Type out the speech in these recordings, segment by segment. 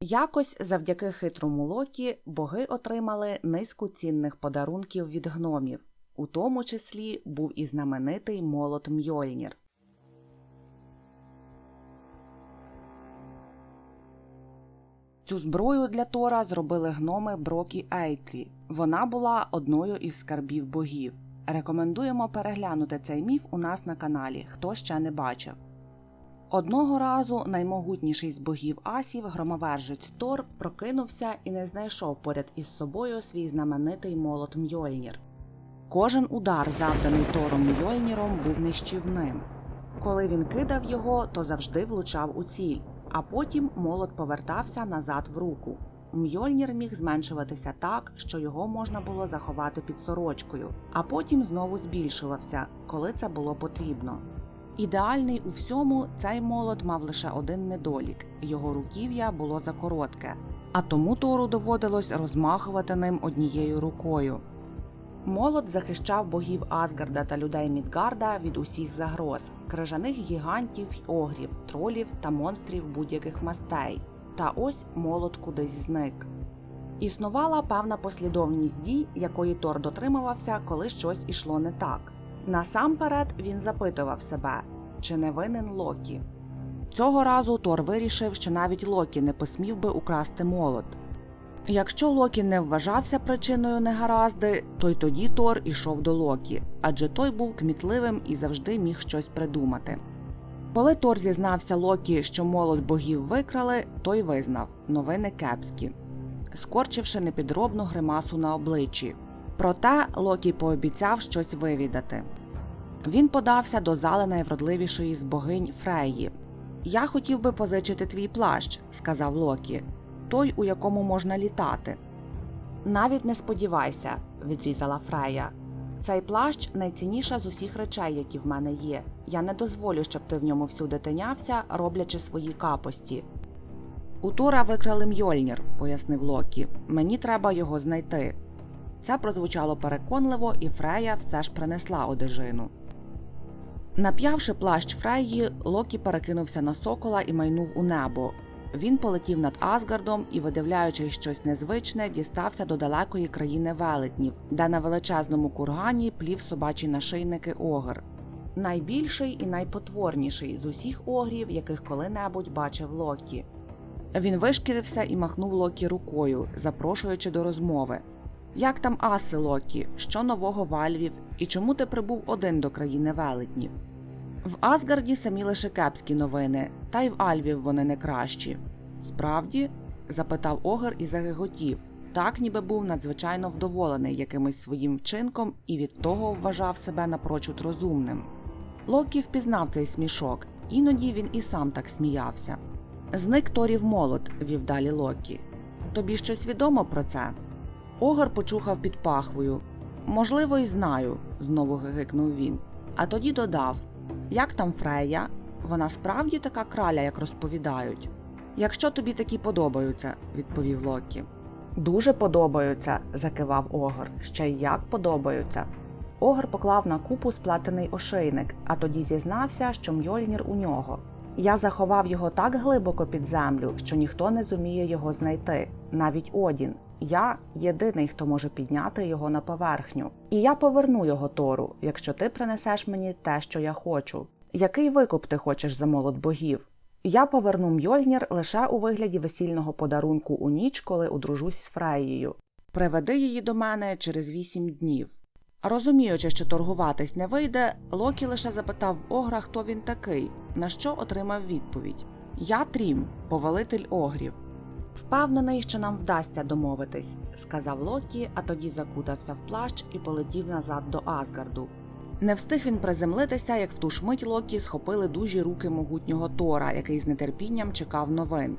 Якось завдяки хитрому Локі боги отримали низку цінних подарунків від гномів, у тому числі був і знаменитий молот Мьольнір. Цю зброю для Тора зробили гноми Брок і Ейтрі. Вона була одною із скарбів богів. Рекомендуємо переглянути цей міф у нас на каналі, хто ще не бачив. Одного разу наймогутніший з богів асів, громовержець Тор, прокинувся і не знайшов поряд із собою свій знаменитий молот Мьольнір. Кожен удар, завданий Тором Мьольніром, був нищівним. Коли він кидав його, то завжди влучав у ціль, а потім молот повертався назад в руку. Мьольнір міг зменшуватися так, що його можна було заховати під сорочкою, а потім знову збільшувався, коли це було потрібно. Ідеальний у всьому цей молот мав лише один недолік його руків'я було закоротке, а тому Тору доводилось розмахувати ним однією рукою. Молот захищав богів Асгарда та людей Мідгарда від усіх загроз крижаних гігантів й огрів, тролів та монстрів будь-яких мастей. Та ось молот кудись зник. Існувала певна послідовність дій, якої Тор дотримувався, коли щось ішло не так. Насамперед він запитував себе, чи не винен Локі. Цього разу Тор вирішив, що навіть Локі не посмів би украсти молот. Якщо Локі не вважався причиною негаразди, то й тоді Тор ішов до Локі, адже той був кмітливим і завжди міг щось придумати. Коли Тор зізнався Локі, що молот богів викрали, той визнав новини кепські, скорчивши непідробну гримасу на обличчі. Проте Локі пообіцяв щось вивідати. Він подався до зали найвродливішої з богинь Фреї. Я хотів би позичити твій плащ, сказав Локі, той, у якому можна літати. Навіть не сподівайся, відрізала Фрея. Цей плащ найцінніша з усіх речей, які в мене є. Я не дозволю, щоб ти в ньому всюди тинявся, роблячи свої капості. У Тора викрали Мьольнір, пояснив Локі. Мені треба його знайти. Це прозвучало переконливо, і Фрея все ж принесла одежину. Нап'явши плащ Фреї, Локі перекинувся на сокола і майнув у небо. Він полетів над Асгардом і, видивляючи щось незвичне, дістався до далекої країни велетнів, де на величезному кургані плів собачі нашийники огр. Найбільший і найпотворніший з усіх огрів, яких коли-небудь бачив Локі. Він вишкірився і махнув Локі рукою, запрошуючи до розмови. Як там аси, Локі? Що нового в Альвів? І чому ти прибув один до країни велетнів? В Асгарді самі лише кепські новини, та й в Альвів вони не кращі. Справді? запитав Огр і загиготів, так ніби був надзвичайно вдоволений якимось своїм вчинком і від того вважав себе напрочуд розумним. Локі впізнав цей смішок, іноді він і сам так сміявся. Зник Торів молот, вів далі Локі. Тобі щось відомо про це? Огар почухав під пахвою. Можливо, й знаю, знову гигикнув він. А тоді додав Як там Фрея? Вона справді така краля, як розповідають. Якщо тобі такі подобаються, відповів Локі. Дуже подобаються, закивав Огар. Ще й як подобаються. Огар поклав на купу сплетений ошейник, а тоді зізнався, що Мьольнір у нього. Я заховав його так глибоко під землю, що ніхто не зуміє його знайти, навіть Одін. Я єдиний, хто може підняти його на поверхню. І я поверну його Тору, якщо ти принесеш мені те, що я хочу. Який викуп ти хочеш за молот богів? Я поверну Мьольнір лише у вигляді весільного подарунку у ніч, коли одружусь з Фреєю. Приведи її до мене через вісім днів. Розуміючи, що торгуватись не вийде, Локі лише запитав Огра, хто він такий, на що отримав відповідь: Я Трім, повелитель огрів. Впевнений, що нам вдасться домовитись, сказав Локі, а тоді закутався в плащ і полетів назад до Асгарду. Не встиг він приземлитися, як в ту ж мить Локі схопили дужі руки могутнього Тора, який з нетерпінням чекав новин.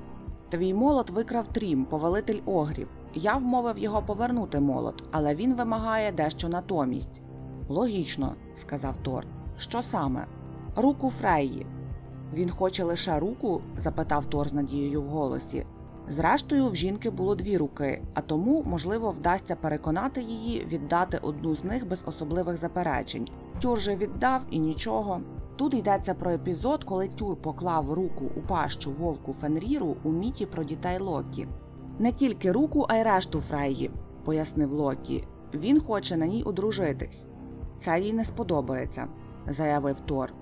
Твій молот викрав Трім, повелитель огрів. Я вмовив його повернути молот, але він вимагає дещо натомість. Логічно, сказав Тор. Що саме? Руку Фрейї. Він хоче лише руку? запитав Тор з надією в голосі. Зрештою, в жінки було дві руки, а тому, можливо, вдасться переконати її віддати одну з них без особливих заперечень. Тюр же віддав і нічого. Тут йдеться про епізод, коли Тюр поклав руку у пащу вовку Фенріру у міті про дітей Локі. Не тільки руку, а й решту Фрейї, пояснив Локі. Він хоче на ній одружитись. Це їй не сподобається, заявив Тор.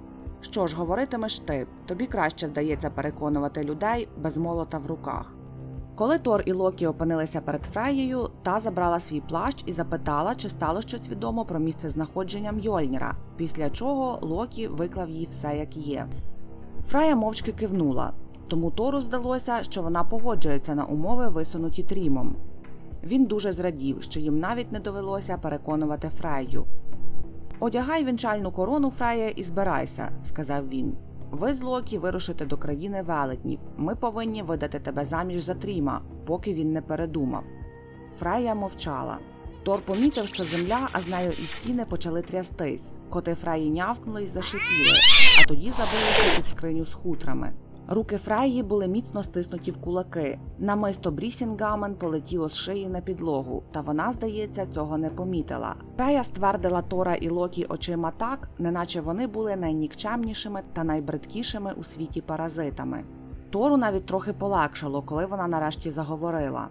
Що ж, говоритимеш ти, тобі краще вдається переконувати людей без молота в руках. Коли Тор і Локі опинилися перед Фреєю, та забрала свій плащ і запитала, чи стало щось відомо про місце знаходження Мьольніра, після чого Локі виклав їй все як є. Фрея мовчки кивнула, тому Тору здалося, що вона погоджується на умови, висунуті Трімом. Він дуже зрадів, що їм навіть не довелося переконувати Фрею. Одягай вінчальну корону, Фрея, і збирайся, сказав він. Ви з Локі вирушите до країни велетнів. Ми повинні видати тебе заміж за Тріма, поки він не передумав. Фрея мовчала. Тор помітив, що земля, а з нею і стіни почали трястись. Коти Фреї нявкнули й зашипіли, а тоді забилися під скриню з хутрами. Руки Фреї були міцно стиснуті в кулаки. Намисто Брісінгамен полетіло з шиї на підлогу, та вона, здається, цього не помітила. Фрея ствердила Тора і Локі очима так, неначе вони були найнікчемнішими та найбридкішими у світі паразитами. Тору навіть трохи полегшало, коли вона нарешті заговорила.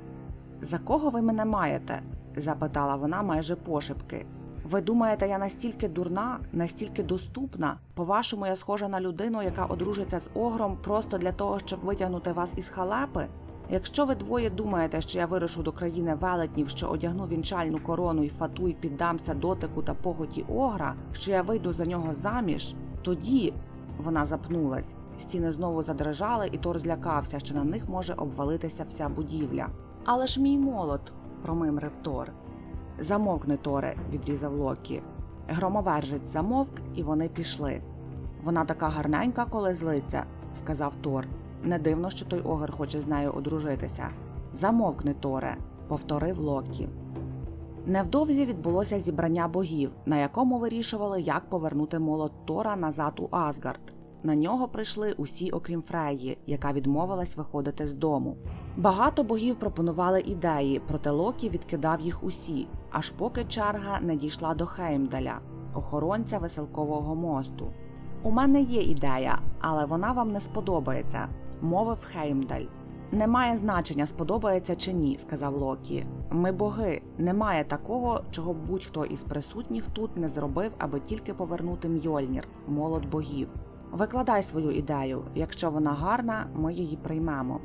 За кого ви мене маєте? запитала вона майже пошепки. Ви думаєте, я настільки дурна, настільки доступна? По-вашому, я схожа на людину, яка одружиться з огром просто для того, щоб витягнути вас із халепи? Якщо ви двоє думаєте, що я вирушу до країни велетнів, що одягну вінчальну корону і фату і піддамся дотику та поготі огра, що я вийду за нього заміж, тоді вона запнулась. Стіни знову задрижали, і Тор злякався, що на них може обвалитися вся будівля. Але ж мій молот, промимрив Тор. Замовкни, Торе, відрізав Локі. Громовержець замовк, і вони пішли. Вона така гарненька, коли злиться, сказав Тор. Не дивно, що той огер хоче з нею одружитися. Замовкни, Торе, повторив Локі. Невдовзі відбулося зібрання богів, на якому вирішували, як повернути молот Тора назад у Асгард. На нього прийшли усі, окрім Фреї, яка відмовилась виходити з дому. Багато богів пропонували ідеї, проте Локі відкидав їх усі, аж поки черга не дійшла до Хеймдаля, охоронця веселкового мосту. У мене є ідея, але вона вам не сподобається, мовив Хеймдаль. Немає значення, сподобається чи ні, сказав Локі. Ми боги. Немає такого, чого будь-хто із присутніх тут не зробив, аби тільки повернути Мьольнір, молот богів. Викладай свою ідею. Якщо вона гарна, ми її приймемо.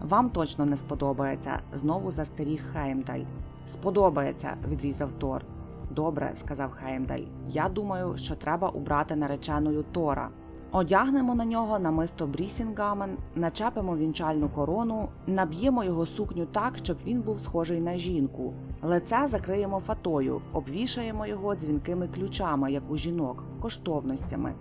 Вам точно не сподобається, знову застеріг Хеймдаль. Сподобається, відрізав Тор. Добре, сказав Хеймдаль. Я думаю, що треба убрати нареченою Тора. Одягнемо на нього намисто Брісінгамен, начепимо вінчальну корону, наб'ємо його сукню так, щоб він був схожий на жінку. Лице закриємо фатою, обвішаємо його дзвінкими ключами, як у жінок, коштовностями.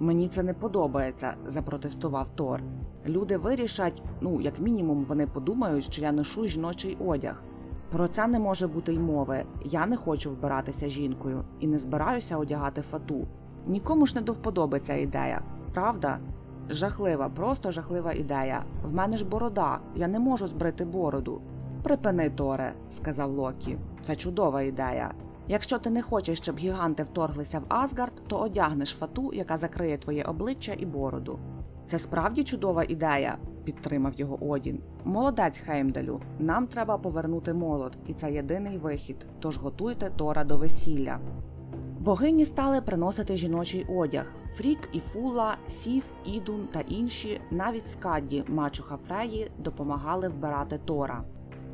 Мені це не подобається, запротестував Тор. Люди вирішать, ну як мінімум, вони подумають, що я ношу жіночий одяг. Про це не може бути й мови. Я не хочу вбиратися жінкою і не збираюся одягати фату. Нікому ж не до вподоби ця ідея, правда? Жахлива, просто жахлива ідея. В мене ж борода, я не можу збрити бороду. Припини, Торе, сказав Локі. Це чудова ідея. Якщо ти не хочеш, щоб гіганти вторглися в Асгард, то одягнеш фату, яка закриє твоє обличчя і бороду. Це справді чудова ідея, підтримав його Одін. Молодець Хеймдалю. Нам треба повернути молот, і це єдиний вихід. Тож готуйте Тора до весілля. Богині стали приносити жіночий одяг. Фрік і Фула, Сіф, Ідун та інші, навіть Скадді, мачуха Фреї, допомагали вбирати Тора.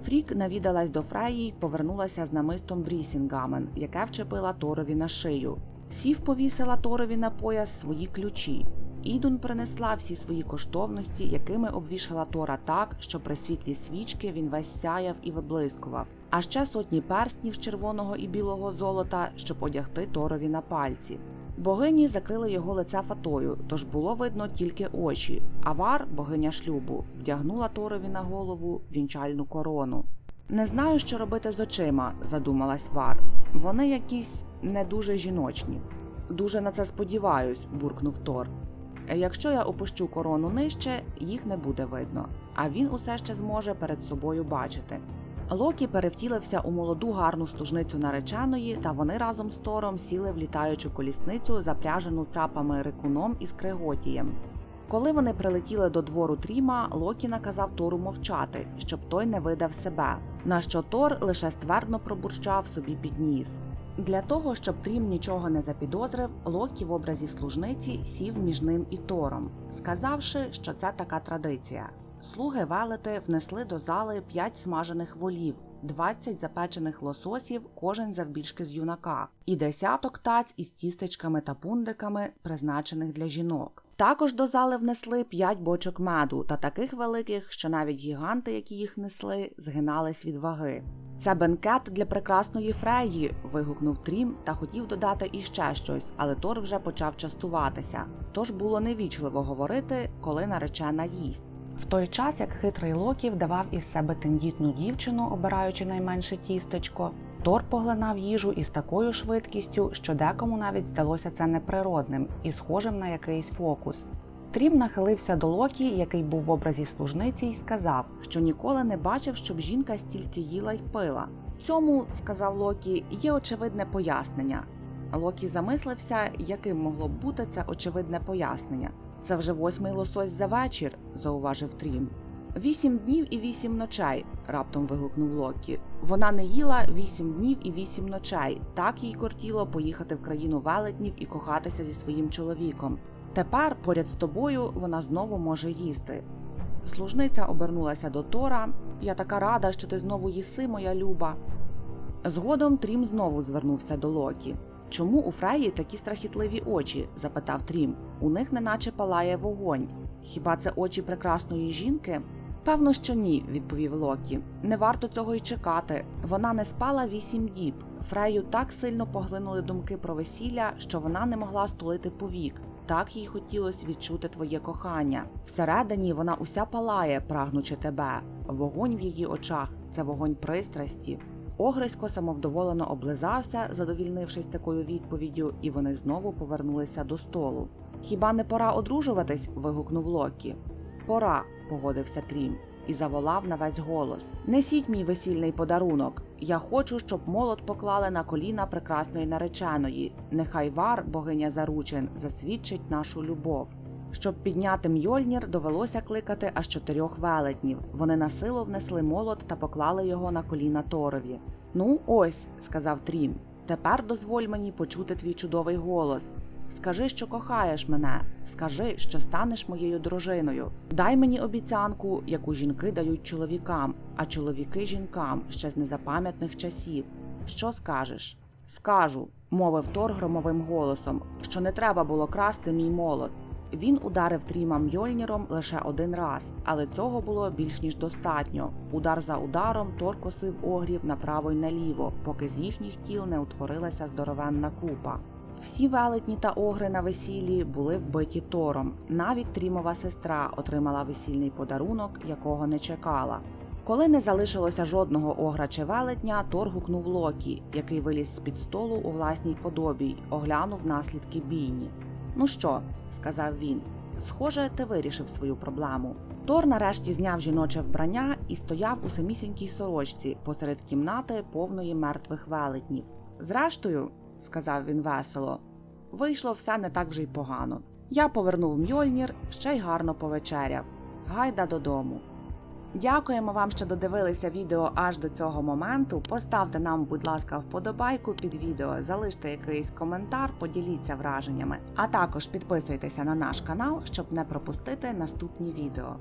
Фрік навідалась до Фреї й повернулася з намистом Брісінгамен, яке вчепила Торові на шию. Сів повісила Торові на пояс свої ключі. Ідун принесла всі свої коштовності, якими обвішала Тора так, що при світлі свічки він весь сяяв і виблискував, а ще сотні перстнів червоного і білого золота, щоб одягти Торові на пальці. Богині закрили його лице фатою, тож було видно тільки очі. А Вар, богиня шлюбу, вдягнула Торові на голову вінчальну корону. Не знаю, що робити з очима, задумалась Вар. Вони якісь не дуже жіночні. Дуже на це сподіваюсь, буркнув Тор. Якщо я опущу корону нижче, їх не буде видно, а він усе ще зможе перед собою бачити. Локі перевтілився у молоду гарну служницю нареченої, та вони разом з Тором сіли в літаючу колісницю, запряжену цапами рикуном і скриготієм. Коли вони прилетіли до двору Тріма, Локі наказав Тору мовчати, щоб той не видав себе. На що Тор лише ствердно пробурчав собі під ніс. Для того, щоб Трім нічого не запідозрив, Локі в образі служниці сів між ним і Тором, сказавши, що це така традиція. Слуги велети внесли до зали п'ять смажених волів, 20 запечених лососів, кожен завбільшки з юнака, і десяток таць із тістечками та пундиками, призначених для жінок. Також до зали внесли п'ять бочок меду та таких великих, що навіть гіганти, які їх несли, згинались від ваги. Це бенкет для прекрасної Фреї. вигукнув Трім та хотів додати іще щось, але Тор вже почав частуватися. Тож було невічливо говорити, коли наречена їсть. В той час, як хитрий Локі вдавав із себе тендітну дівчину, обираючи найменше тістечко, Тор поглинав їжу із такою швидкістю, що декому навіть здалося це неприродним і схожим на якийсь фокус. Трім нахилився до Локі, який був в образі служниці, і сказав, що ніколи не бачив, щоб жінка стільки їла й пила. Цьому, сказав Локі, є очевидне пояснення. Локі замислився, яким могло б бути це очевидне пояснення. Це вже восьмий лосось за вечір, зауважив Трім. Вісім днів і вісім ночей, раптом вигукнув Локі. Вона не їла вісім днів і вісім ночей. Так їй кортіло поїхати в країну велетнів і кохатися зі своїм чоловіком. Тепер, поряд з тобою, вона знову може їсти. Служниця обернулася до Тора. Я така рада, що ти знову їси, моя люба. Згодом Трім знову звернувся до Локі. Чому у Фреї такі страхітливі очі? запитав Трім. У них неначе палає вогонь. Хіба це очі прекрасної жінки? Певно, що ні, відповів Локі. Не варто цього й чекати. Вона не спала вісім діб. Фрею так сильно поглинули думки про весілля, що вона не могла стулити повік. Так їй хотілося відчути твоє кохання. Всередині вона уся палає, прагнучи тебе. Вогонь в її очах це вогонь пристрасті. Огрисько самовдоволено облизався, задовільнившись такою відповіддю, і вони знову повернулися до столу. Хіба не пора одружуватись? вигукнув Локі. Пора, погодився Трім і заволав на весь голос. Несіть мій весільний подарунок. Я хочу, щоб молот поклали на коліна прекрасної нареченої. Нехай вар, богиня заручин, засвідчить нашу любов. Щоб підняти Мьольнір, довелося кликати аж чотирьох велетнів. Вони на силу внесли молот та поклали його на коліна Торові. Ну, ось, сказав Трім. Тепер дозволь мені почути твій чудовий голос. Скажи, що кохаєш мене, скажи, що станеш моєю дружиною. Дай мені обіцянку, яку жінки дають чоловікам, а чоловіки жінкам ще з незапам'ятних часів. Що скажеш? Скажу, мовив Тор громовим голосом, що не треба було красти мій молот. Він ударив Тріма Мьольніром лише один раз, але цього було більш ніж достатньо. Удар за ударом Тор косив огрів направо й наліво, поки з їхніх тіл не утворилася здоровенна купа. Всі велетні та огри на весіллі були вбиті Тором. Навіть Трімова сестра отримала весільний подарунок, якого не чекала. Коли не залишилося жодного огра чи велетня, Тор гукнув Локі, який виліз з під столу у власній подобі оглянув наслідки бійні. Ну що, сказав він, схоже, ти вирішив свою проблему. Тор нарешті зняв жіноче вбрання і стояв у самісінькій сорочці посеред кімнати повної мертвих велетнів. Зрештою, сказав він весело, вийшло все не так вже й погано. Я повернув Мьольнір, ще й гарно повечеряв. Гайда додому. Дякуємо вам, що додивилися відео аж до цього моменту. Поставте нам, будь ласка, вподобайку під відео, залиште якийсь коментар, поділіться враженнями. А також підписуйтеся на наш канал, щоб не пропустити наступні відео.